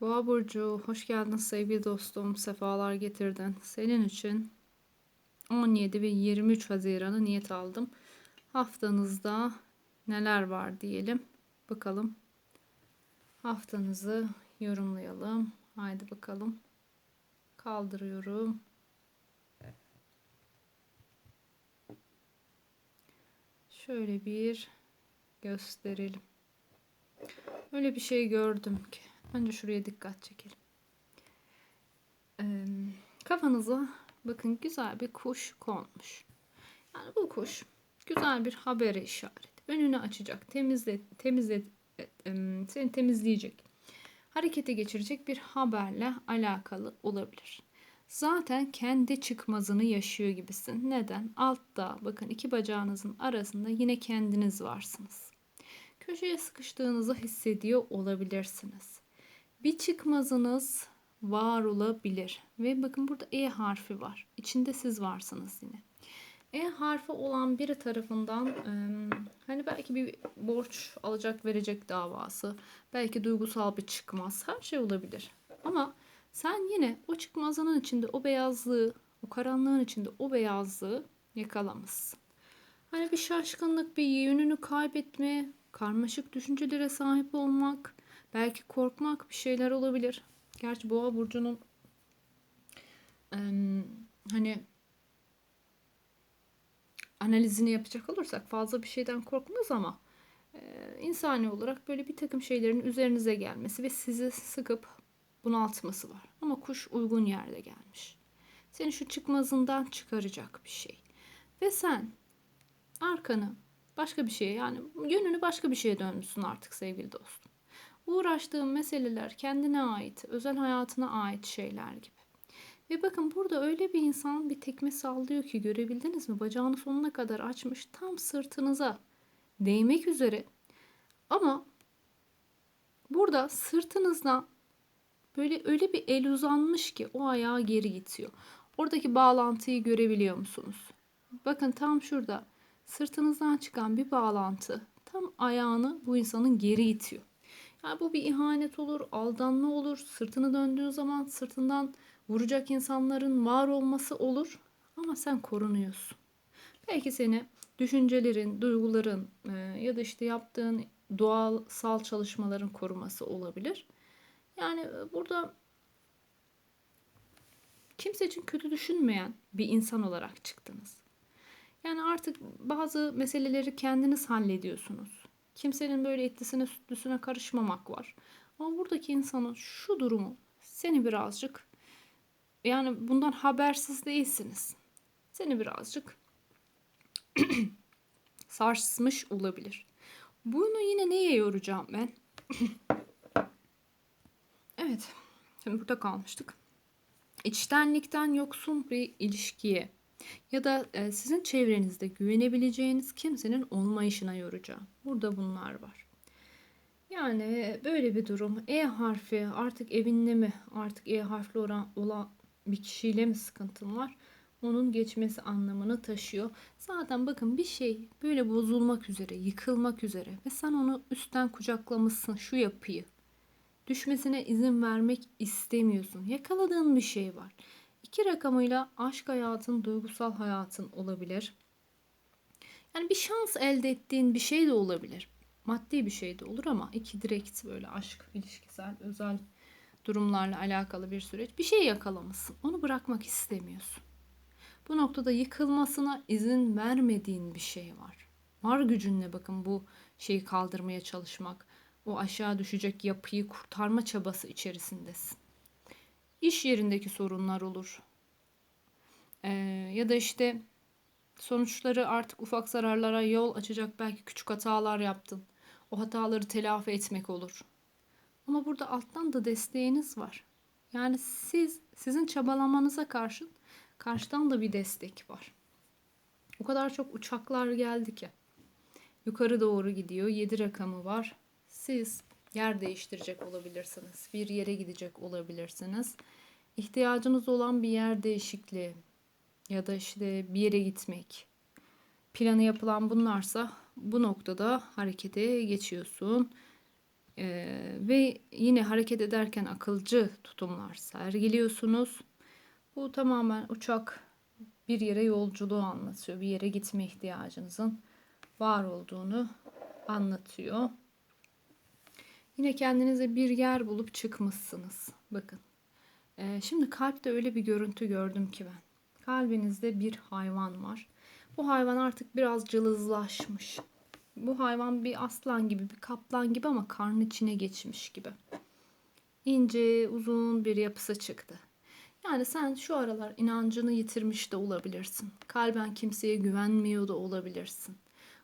Boğa burcu hoş geldin sevgili dostum. Sefalar getirdin. Senin için 17 ve 23 Haziran'ı niyet aldım. Haftanızda neler var diyelim. Bakalım. Haftanızı yorumlayalım. Haydi bakalım. Kaldırıyorum. Şöyle bir gösterelim. Öyle bir şey gördüm ki. Önce şuraya dikkat çekelim. Ee, kafanıza bakın güzel bir kuş konmuş. Yani bu kuş güzel bir habere işaret. Önünü açacak, temizle, temizle, seni temizleyecek, harekete geçirecek bir haberle alakalı olabilir. Zaten kendi çıkmazını yaşıyor gibisin. Neden? Altta bakın iki bacağınızın arasında yine kendiniz varsınız. Köşeye sıkıştığınızı hissediyor olabilirsiniz bir çıkmazınız var olabilir. Ve bakın burada E harfi var. İçinde siz varsınız yine. E harfi olan biri tarafından hani belki bir borç alacak verecek davası, belki duygusal bir çıkmaz, her şey olabilir. Ama sen yine o çıkmazının içinde o beyazlığı, o karanlığın içinde o beyazlığı yakalamışsın. Hani bir şaşkınlık, bir yönünü kaybetme, karmaşık düşüncelere sahip olmak, Belki korkmak bir şeyler olabilir. Gerçi boğa burcunun hani analizini yapacak olursak fazla bir şeyden korkmaz ama e, insani olarak böyle bir takım şeylerin üzerinize gelmesi ve sizi sıkıp bunaltması var. Ama kuş uygun yerde gelmiş. Seni şu çıkmazından çıkaracak bir şey. Ve sen arkanı başka bir şeye yani yönünü başka bir şeye dönmüşsün artık sevgili dostum. Uğraştığım meseleler kendine ait, özel hayatına ait şeyler gibi. Ve bakın burada öyle bir insan bir tekme sallıyor ki görebildiniz mi? Bacağını sonuna kadar açmış tam sırtınıza değmek üzere. Ama burada sırtınızdan böyle öyle bir el uzanmış ki o ayağa geri gidiyor. Oradaki bağlantıyı görebiliyor musunuz? Bakın tam şurada sırtınızdan çıkan bir bağlantı tam ayağını bu insanın geri itiyor. Yani bu bir ihanet olur, aldanma olur, sırtını döndüğün zaman sırtından vuracak insanların var olması olur ama sen korunuyorsun. Belki seni düşüncelerin, duyguların e, ya da işte yaptığın doğal sal çalışmaların koruması olabilir. Yani e, burada kimse için kötü düşünmeyen bir insan olarak çıktınız. Yani artık bazı meseleleri kendiniz hallediyorsunuz. Kimsenin böyle etlisine sütlüsüne karışmamak var. Ama buradaki insanın şu durumu seni birazcık yani bundan habersiz değilsiniz. Seni birazcık sarsmış olabilir. Bunu yine neye yoracağım ben? evet. Şimdi burada kalmıştık. İçtenlikten yoksun bir ilişkiye ya da e, sizin çevrenizde güvenebileceğiniz kimsenin olmayışına yoracağım. Burada bunlar var. Yani böyle bir durum. E harfi artık evinde mi artık E harfli olan, olan bir kişiyle mi sıkıntın var? Onun geçmesi anlamını taşıyor. Zaten bakın bir şey böyle bozulmak üzere, yıkılmak üzere ve sen onu üstten kucaklamışsın şu yapıyı. Düşmesine izin vermek istemiyorsun. Yakaladığın bir şey var. İki rakamıyla aşk hayatın, duygusal hayatın olabilir. Yani bir şans elde ettiğin bir şey de olabilir. Maddi bir şey de olur ama iki direkt böyle aşk, ilişkisel, özel durumlarla alakalı bir süreç. Bir şey yakalamışsın. Onu bırakmak istemiyorsun. Bu noktada yıkılmasına izin vermediğin bir şey var. Var gücünle bakın bu şeyi kaldırmaya çalışmak. O aşağı düşecek yapıyı kurtarma çabası içerisindesin. İş yerindeki sorunlar olur. Ee, ya da işte sonuçları artık ufak zararlara yol açacak belki küçük hatalar yaptın. O hataları telafi etmek olur. Ama burada alttan da desteğiniz var. Yani siz sizin çabalamanıza karşın karşıdan da bir destek var. O kadar çok uçaklar geldi ki. Yukarı doğru gidiyor. 7 rakamı var. Siz yer değiştirecek olabilirsiniz. Bir yere gidecek olabilirsiniz. İhtiyacınız olan bir yer değişikliği ya da işte bir yere gitmek. Planı yapılan bunlarsa bu noktada harekete geçiyorsun. Ee, ve yine hareket ederken akılcı tutumlar sergiliyorsunuz. Bu tamamen uçak bir yere yolculuğu anlatıyor. Bir yere gitme ihtiyacınızın var olduğunu anlatıyor. Yine kendinize bir yer bulup çıkmışsınız. Bakın. Ee, şimdi kalpte öyle bir görüntü gördüm ki ben. Kalbinizde bir hayvan var. Bu hayvan artık biraz cılızlaşmış. Bu hayvan bir aslan gibi, bir kaplan gibi ama karnı içine geçmiş gibi. İnce, uzun bir yapısı çıktı. Yani sen şu aralar inancını yitirmiş de olabilirsin. Kalben kimseye güvenmiyor da olabilirsin.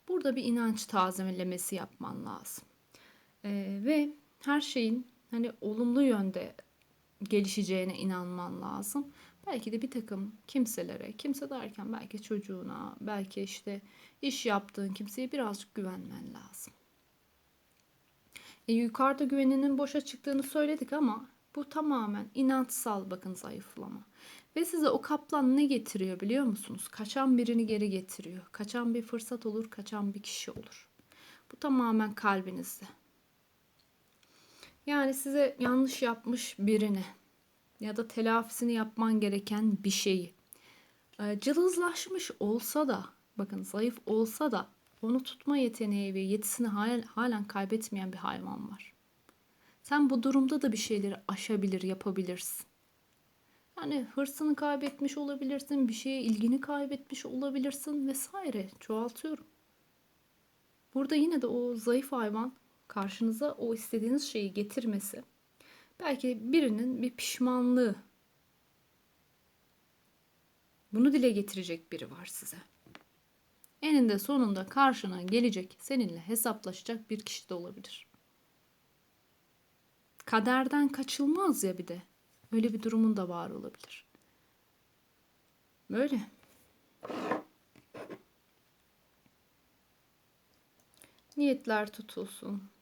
Burada bir inanç tazelemesi yapman lazım. Ee, ve her şeyin hani olumlu yönde gelişeceğine inanman lazım. Belki de bir takım kimselere, kimse derken belki çocuğuna, belki işte iş yaptığın kimseye birazcık güvenmen lazım. E, yukarıda güveninin boşa çıktığını söyledik ama bu tamamen inançsal bakın zayıflama. Ve size o kaplan ne getiriyor biliyor musunuz? Kaçan birini geri getiriyor. Kaçan bir fırsat olur, kaçan bir kişi olur. Bu tamamen kalbinizde. Yani size yanlış yapmış birini ya da telafisini yapman gereken bir şeyi e, cılızlaşmış olsa da bakın zayıf olsa da onu tutma yeteneği ve yetisini halen kaybetmeyen bir hayvan var. Sen bu durumda da bir şeyleri aşabilir, yapabilirsin. Yani hırsını kaybetmiş olabilirsin, bir şeye ilgini kaybetmiş olabilirsin vesaire. Çoğaltıyorum. Burada yine de o zayıf hayvan karşınıza o istediğiniz şeyi getirmesi belki birinin bir pişmanlığı bunu dile getirecek biri var size. Eninde sonunda karşına gelecek, seninle hesaplaşacak bir kişi de olabilir. Kaderden kaçılmaz ya bir de. Öyle bir durumun da var olabilir. Böyle. Niyetler tutulsun.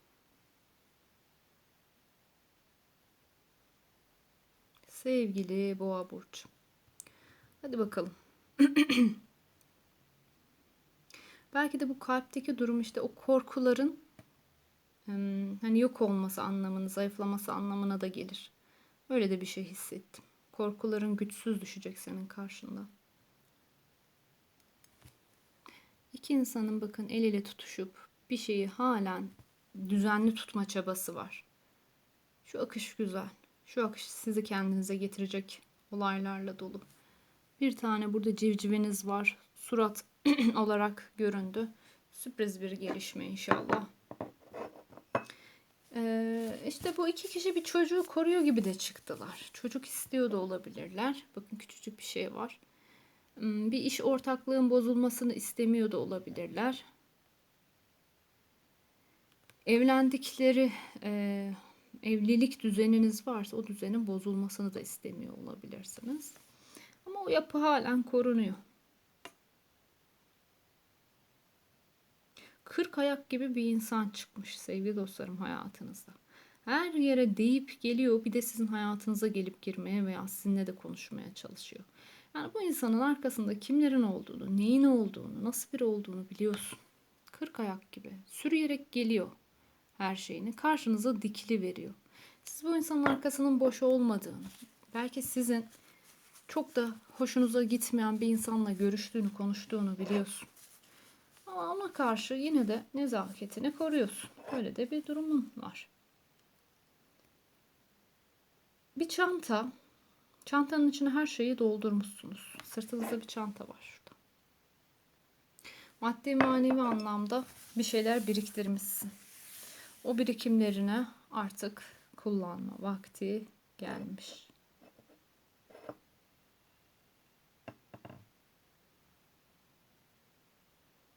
Sevgili Boğa burç. Hadi bakalım. Belki de bu kalpteki durum işte o korkuların hani yok olması anlamını, zayıflaması anlamına da gelir. Öyle de bir şey hissettim. Korkuların güçsüz düşecek senin karşında. İki insanın bakın el ele tutuşup bir şeyi halen düzenli tutma çabası var. Şu akış güzel. Şu akış sizi kendinize getirecek olaylarla dolu. Bir tane burada civciviniz var. Surat olarak göründü. Sürpriz bir gelişme inşallah. Ee, işte bu iki kişi bir çocuğu koruyor gibi de çıktılar. Çocuk istiyor da olabilirler. Bakın küçücük bir şey var. Hmm, bir iş ortaklığın bozulmasını istemiyor da olabilirler. Evlendikleri e, evlilik düzeniniz varsa o düzenin bozulmasını da istemiyor olabilirsiniz. Ama o yapı halen korunuyor. Kırk ayak gibi bir insan çıkmış sevgili dostlarım hayatınızda. Her yere deyip geliyor bir de sizin hayatınıza gelip girmeye veya sizinle de konuşmaya çalışıyor. Yani bu insanın arkasında kimlerin olduğunu, neyin olduğunu, nasıl biri olduğunu biliyorsun. Kırk ayak gibi sürüyerek geliyor her şeyini karşınıza dikili veriyor. Siz bu insanın arkasının boş olmadığını, belki sizin çok da hoşunuza gitmeyen bir insanla görüştüğünü, konuştuğunu biliyorsun. Ama ona karşı yine de nezaketini koruyorsun. Böyle de bir durumun var. Bir çanta. Çantanın içine her şeyi doldurmuşsunuz. Sırtınızda bir çanta var şurada. Maddi manevi anlamda bir şeyler biriktirmişsin. O birikimlerine artık kullanma vakti gelmiş.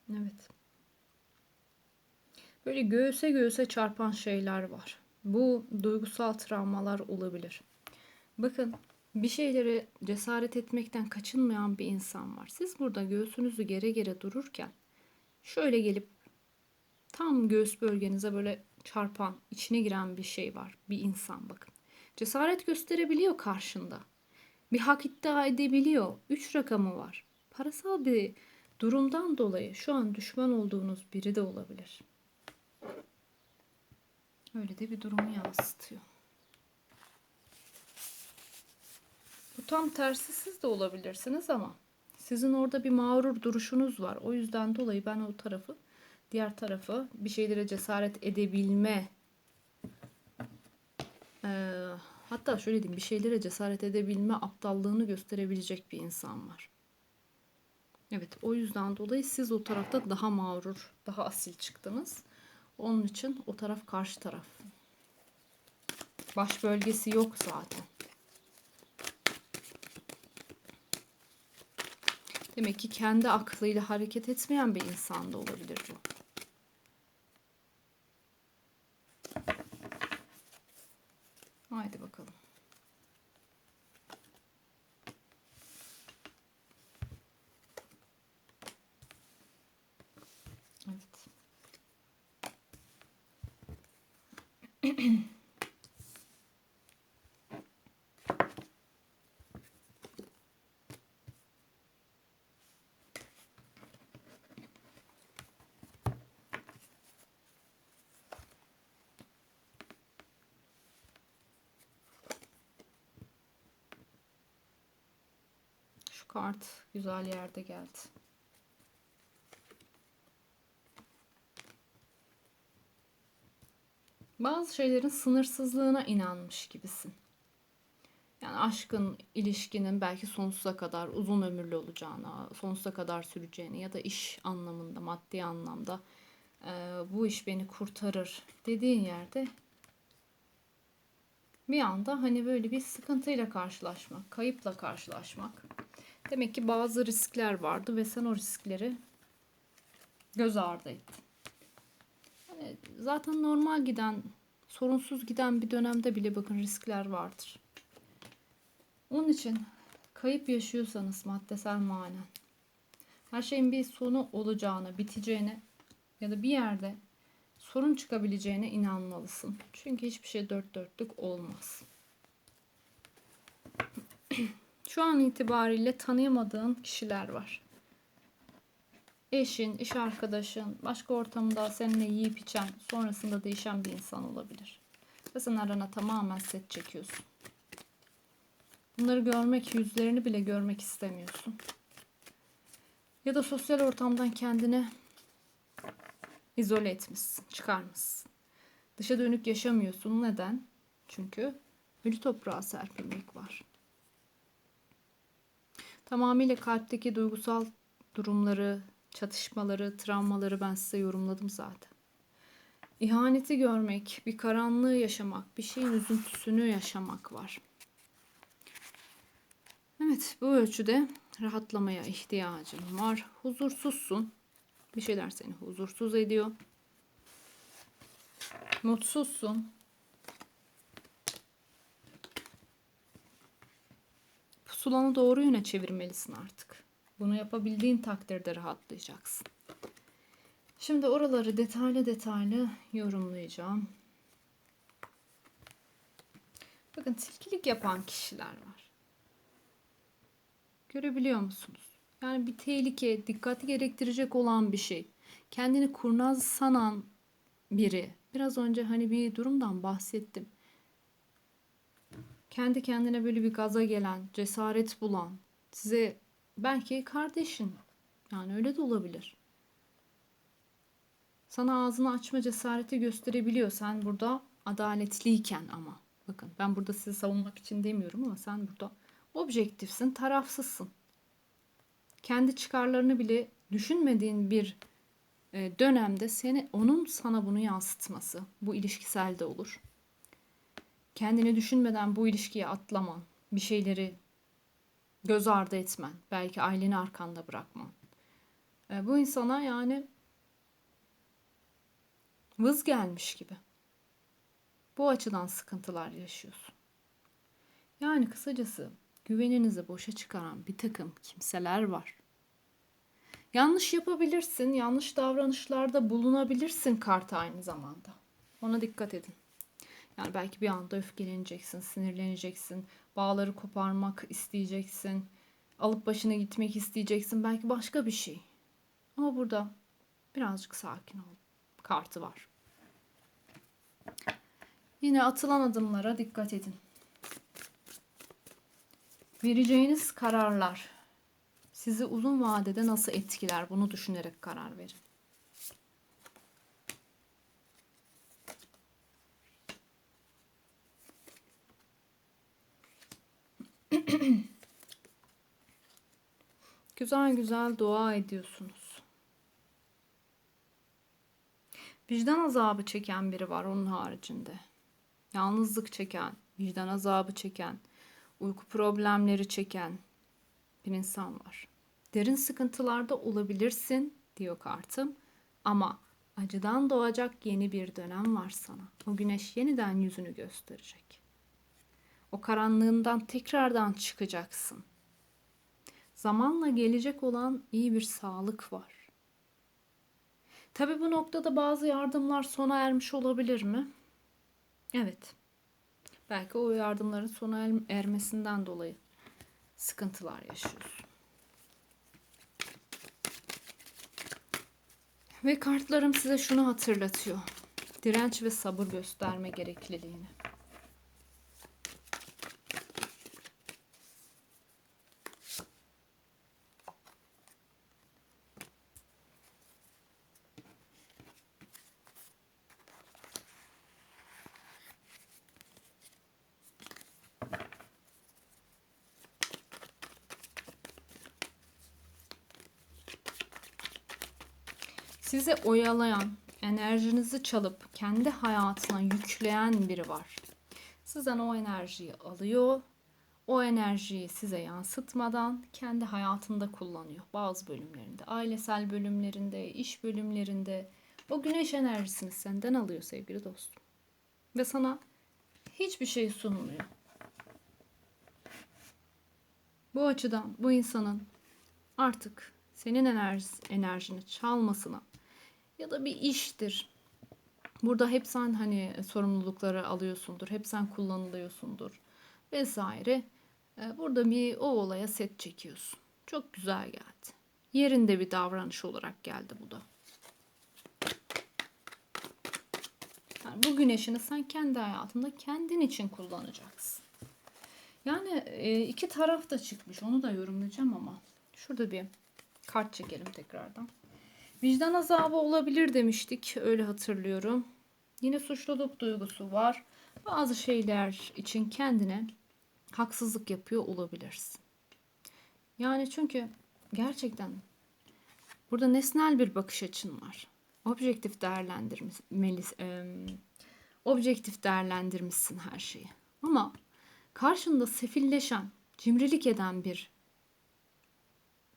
Evet. Böyle göğüse göğüse çarpan şeyler var. Bu duygusal travmalar olabilir. Bakın bir şeylere cesaret etmekten kaçınmayan bir insan var. Siz burada göğsünüzü gere gere dururken şöyle gelip tam göğüs bölgenize böyle çarpan, içine giren bir şey var. Bir insan bakın. Cesaret gösterebiliyor karşında. Bir hak iddia edebiliyor. Üç rakamı var. Parasal bir durumdan dolayı şu an düşman olduğunuz biri de olabilir. Öyle de bir durumu yansıtıyor. Bu tam tersi siz de olabilirsiniz ama sizin orada bir mağrur duruşunuz var. O yüzden dolayı ben o tarafı, diğer tarafı bir şeylere cesaret edebilme eee, hatta şöyle diyeyim bir şeylere cesaret edebilme aptallığını gösterebilecek bir insan var. Evet o yüzden dolayı siz o tarafta daha mağrur, daha asil çıktınız. Onun için o taraf karşı taraf. Baş bölgesi yok zaten. Demek ki kendi aklıyla hareket etmeyen bir insan da olabilir bu. Haydi bakalım. Evet. Şu kart güzel yerde geldi. Bazı şeylerin sınırsızlığına inanmış gibisin. Yani aşkın, ilişkinin belki sonsuza kadar uzun ömürlü olacağına, sonsuza kadar süreceğini ya da iş anlamında, maddi anlamda e, bu iş beni kurtarır dediğin yerde bir anda hani böyle bir sıkıntıyla karşılaşmak, kayıpla karşılaşmak. Demek ki bazı riskler vardı ve sen o riskleri göz ardı ettin. Hani zaten normal giden, sorunsuz giden bir dönemde bile bakın riskler vardır. Onun için kayıp yaşıyorsanız maddesel manen her şeyin bir sonu olacağına, biteceğine ya da bir yerde sorun çıkabileceğine inanmalısın. Çünkü hiçbir şey dört dörtlük olmaz. Şu an itibariyle tanıyamadığın kişiler var. Eşin, iş arkadaşın, başka ortamda seninle yiyip içen, sonrasında değişen bir insan olabilir. Ve sen arana tamamen set çekiyorsun. Bunları görmek, yüzlerini bile görmek istemiyorsun. Ya da sosyal ortamdan kendini izole etmişsin, çıkarmışsın. Dışa dönük yaşamıyorsun. Neden? Çünkü ölü toprağa serpilmek var. Tamamıyla kalpteki duygusal durumları, çatışmaları, travmaları ben size yorumladım zaten. İhaneti görmek, bir karanlığı yaşamak, bir şeyin üzüntüsünü yaşamak var. Evet, bu ölçüde rahatlamaya ihtiyacın var. Huzursuzsun. Bir şeyler seni huzursuz ediyor. Mutsuzsun. Pusulanı doğru yöne çevirmelisin artık. Bunu yapabildiğin takdirde rahatlayacaksın. Şimdi oraları detaylı detaylı yorumlayacağım. Bakın tilkilik yapan kişiler var. Görebiliyor musunuz? Yani bir tehlike, dikkati gerektirecek olan bir şey. Kendini kurnaz sanan biri. Biraz önce hani bir durumdan bahsettim. Kendi kendine böyle bir gaza gelen, cesaret bulan, size belki kardeşin. Yani öyle de olabilir. Sana ağzını açma cesareti gösterebiliyor. Sen burada adaletliyken ama. Bakın ben burada sizi savunmak için demiyorum ama sen burada objektifsin, tarafsızsın. Kendi çıkarlarını bile düşünmediğin bir e, dönemde seni onun sana bunu yansıtması, bu ilişkisel de olur. Kendini düşünmeden bu ilişkiye atlaman, bir şeyleri göz ardı etmen, belki aileni arkanda bırakman. E, bu insana yani vız gelmiş gibi. Bu açıdan sıkıntılar yaşıyorsun. Yani kısacası güveninizi boşa çıkaran bir takım kimseler var. Yanlış yapabilirsin, yanlış davranışlarda bulunabilirsin kart aynı zamanda. Ona dikkat edin. Yani belki bir anda öfkeleneceksin, sinirleneceksin, bağları koparmak isteyeceksin, alıp başına gitmek isteyeceksin, belki başka bir şey. Ama burada birazcık sakin ol kartı var. Yine atılan adımlara dikkat edin. Vereceğiniz kararlar sizi uzun vadede nasıl etkiler bunu düşünerek karar verin. Güzel güzel dua ediyorsunuz. Vicdan azabı çeken biri var onun haricinde. Yalnızlık çeken, vicdan azabı çeken, uyku problemleri çeken bir insan var. Derin sıkıntılarda olabilirsin diyor kartım ama acıdan doğacak yeni bir dönem var sana. O güneş yeniden yüzünü gösterecek. O karanlığından tekrardan çıkacaksın. Zamanla gelecek olan iyi bir sağlık var. Tabi bu noktada bazı yardımlar sona ermiş olabilir mi? Evet. Belki o yardımların sona er- ermesinden dolayı sıkıntılar yaşıyorsun. Ve kartlarım size şunu hatırlatıyor. Direnç ve sabır gösterme gerekliliğini. Sizi oyalayan, enerjinizi çalıp kendi hayatına yükleyen biri var. Sizden o enerjiyi alıyor. O enerjiyi size yansıtmadan kendi hayatında kullanıyor. Bazı bölümlerinde, ailesel bölümlerinde, iş bölümlerinde o güneş enerjisini senden alıyor sevgili dostum. Ve sana hiçbir şey sunmuyor. Bu açıdan bu insanın artık senin enerjisi, enerjini çalmasına ya da bir iştir. Burada hep sen hani sorumlulukları alıyorsundur, hep sen kullanılıyorsundur vesaire. Ee, burada bir o olaya set çekiyorsun. Çok güzel geldi. Yerinde bir davranış olarak geldi bu da. Yani bu güneşini sen kendi hayatında kendin için kullanacaksın. Yani e, iki taraf da çıkmış. Onu da yorumlayacağım ama. Şurada bir kart çekelim tekrardan. Vicdan azabı olabilir demiştik. Öyle hatırlıyorum. Yine suçluluk duygusu var. Bazı şeyler için kendine haksızlık yapıyor olabilirsin. Yani çünkü gerçekten burada nesnel bir bakış açın var. Objektif değerlendirmelisin. E, objektif değerlendirmişsin her şeyi. Ama karşında sefilleşen, cimrilik eden bir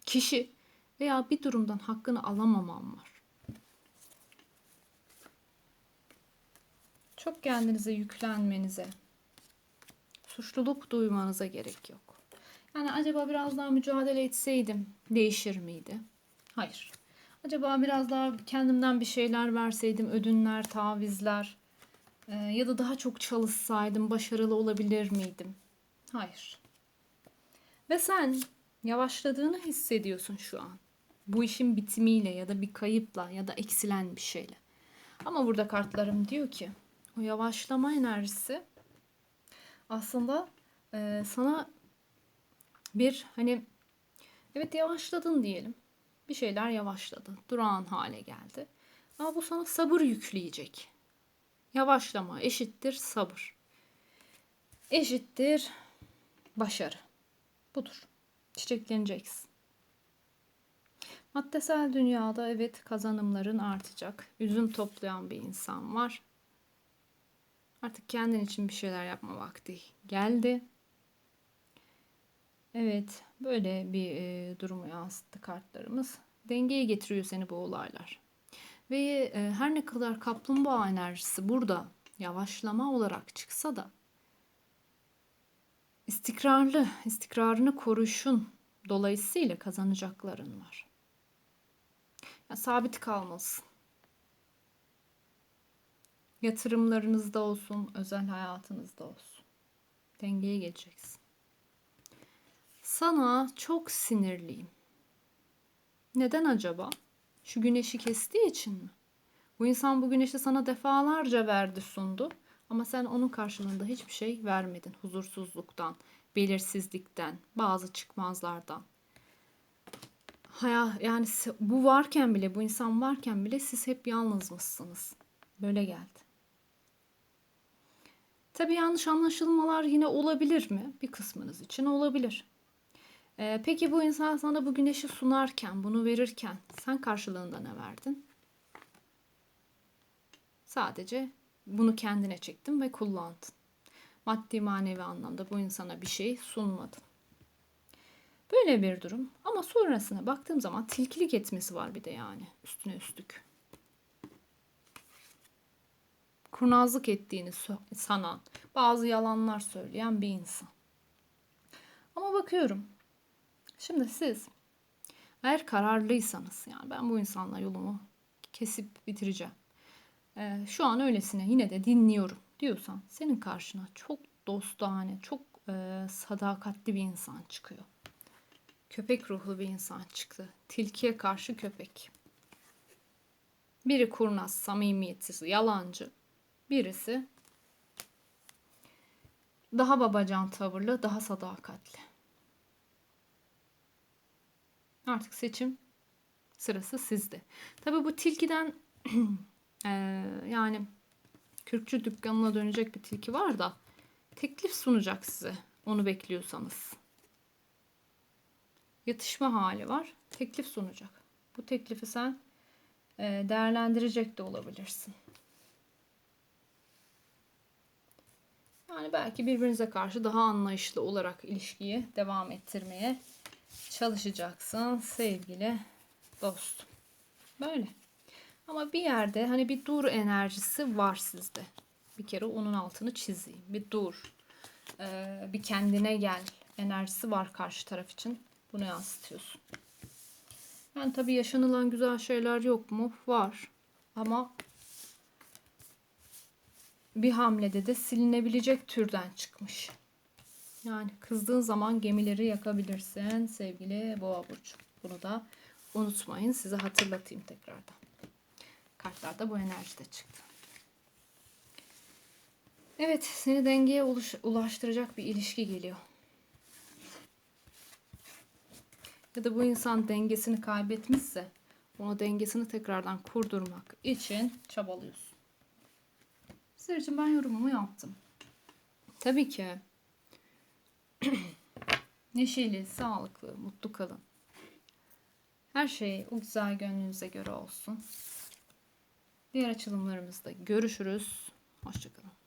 kişi veya bir durumdan hakkını alamaman var. Çok kendinize yüklenmenize, suçluluk duymanıza gerek yok. Yani acaba biraz daha mücadele etseydim değişir miydi? Hayır. Acaba biraz daha kendimden bir şeyler verseydim, ödünler, tavizler e, ya da daha çok çalışsaydım başarılı olabilir miydim? Hayır. Ve sen yavaşladığını hissediyorsun şu an. Bu işin bitimiyle ya da bir kayıpla ya da eksilen bir şeyle. Ama burada kartlarım diyor ki o yavaşlama enerjisi aslında e, sana bir hani evet yavaşladın diyelim. Bir şeyler yavaşladı. Durağan hale geldi. Ama bu sana sabır yükleyecek. Yavaşlama eşittir sabır. Eşittir başarı. Budur. Çiçekleneceksin. Maddesel dünyada evet kazanımların artacak. Üzüm toplayan bir insan var. Artık kendin için bir şeyler yapma vakti geldi. Evet, böyle bir e, durumu yansıttı kartlarımız. Dengeye getiriyor seni bu olaylar. Ve e, her ne kadar kaplumbağa enerjisi burada yavaşlama olarak çıksa da istikrarlı, istikrarını koruşun dolayısıyla kazanacakların var. Yani sabit kalmasın. Yatırımlarınızda olsun, özel hayatınızda olsun. Dengeye geleceksin. Sana çok sinirliyim. Neden acaba? Şu güneşi kestiği için mi? Bu insan bu güneşi sana defalarca verdi sundu. Ama sen onun karşılığında hiçbir şey vermedin. Huzursuzluktan, belirsizlikten, bazı çıkmazlardan. Haya, yani bu varken bile, bu insan varken bile siz hep yalnız mısınız? Böyle geldi. Tabii yanlış anlaşılmalar yine olabilir mi? Bir kısmınız için olabilir. Ee, peki bu insan sana bu güneşi sunarken, bunu verirken sen karşılığında ne verdin? Sadece bunu kendine çektin ve kullandın. Maddi manevi anlamda bu insana bir şey sunmadın. Böyle bir durum. Ama sonrasına baktığım zaman tilkilik etmesi var bir de yani üstüne üstlük. Kurnazlık ettiğini sanan, bazı yalanlar söyleyen bir insan. Ama bakıyorum. Şimdi siz eğer kararlıysanız yani ben bu insanla yolumu kesip bitireceğim. Ee, şu an öylesine yine de dinliyorum diyorsan senin karşına çok dostane, çok e, sadakatli bir insan çıkıyor. Köpek ruhlu bir insan çıktı. Tilkiye karşı köpek. Biri kurnaz, samimiyetsiz, yalancı. Birisi daha babacan tavırlı, daha sadakatli. Artık seçim sırası sizde. Tabii bu tilkiden eee, yani kürkçü dükkanına dönecek bir tilki var da teklif sunacak size. Onu bekliyorsanız. Yatışma hali var. Teklif sunacak. Bu teklifi sen eee, değerlendirecek de olabilirsin. Yani belki birbirinize karşı daha anlayışlı olarak ilişkiyi devam ettirmeye çalışacaksın sevgili dostum. Böyle. Ama bir yerde hani bir dur enerjisi var sizde. Bir kere onun altını çizeyim. Bir dur. Ee, bir kendine gel enerjisi var karşı taraf için. Bunu yansıtıyorsun. Yani tabii yaşanılan güzel şeyler yok mu? Var. Ama bir hamlede de silinebilecek türden çıkmış. Yani kızdığın zaman gemileri yakabilirsin sevgili Boğa burcu. Bunu da unutmayın. Size hatırlatayım tekrardan. Kartlarda bu enerjide çıktı. Evet, seni dengeye ulaştıracak bir ilişki geliyor. Ya da bu insan dengesini kaybetmişse onu dengesini tekrardan kurdurmak için çabalıyorsun. Sizler için ben yorumumu yaptım. Tabii ki neşeli, sağlıklı, mutlu kalın. Her şey o güzel gönlünüze göre olsun. Diğer açılımlarımızda görüşürüz. Hoşçakalın.